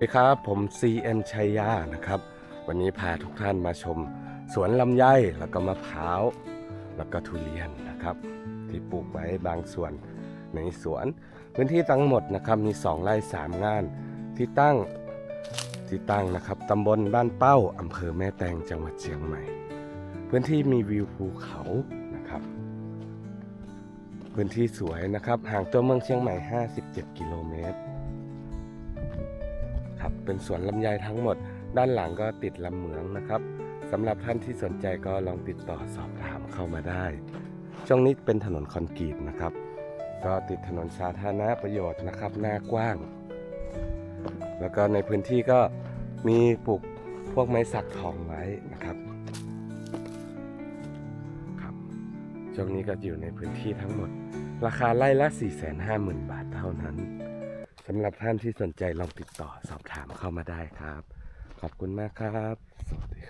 สวัสดีครับ ผม CN ชัยยานะครับ วันนี้พาทุกท่านมาชม สวนลำไยแล้วก็มะพร้าว แล้วก็ทุเรียนนะครับ ที่ปลูกไว้บางส่วนในสวน พื้นที่ทั้งหมดนะครับมี 2ไร่3 งาน ที่ตั้งที่ตั้งนะครับตำบลบ้านเป้าอำเภอแม่แตงจังหวัดเชียงใหม่ พื้นที่มีวิวภูเขานะครับ พื้นที่สวยนะครับห่างตัวเมืองเชียงใหม่ 57 กิโลเมตร เป็นสวนลำไยทั้งหมด ด้านหลังก็ติดลำเหมืองนะครับสำหรับท่านที่สนใจก็ลองติดต่อสอบถามเข้ามาได้ ช่วงนี้เป็นถนนคอนกรีตนะครับ ก็ติดถนนสาธารณประโยชน์นะครับ หน้ากว้าง แล้วก็ในพื้นที่ก็มีปลูกพวกไม้สักทองไว้นะครับครับช่วงนี้ก็อยู่ในพื้นที่ทั้งหมด ราคาไร่ละ 450,000 บาทเท่านั้น สำหรับท่านที่สนใจลองติดต่อสอบถามเข้ามาได้ครับ ขอบคุณมากครับ สวัสดีครับ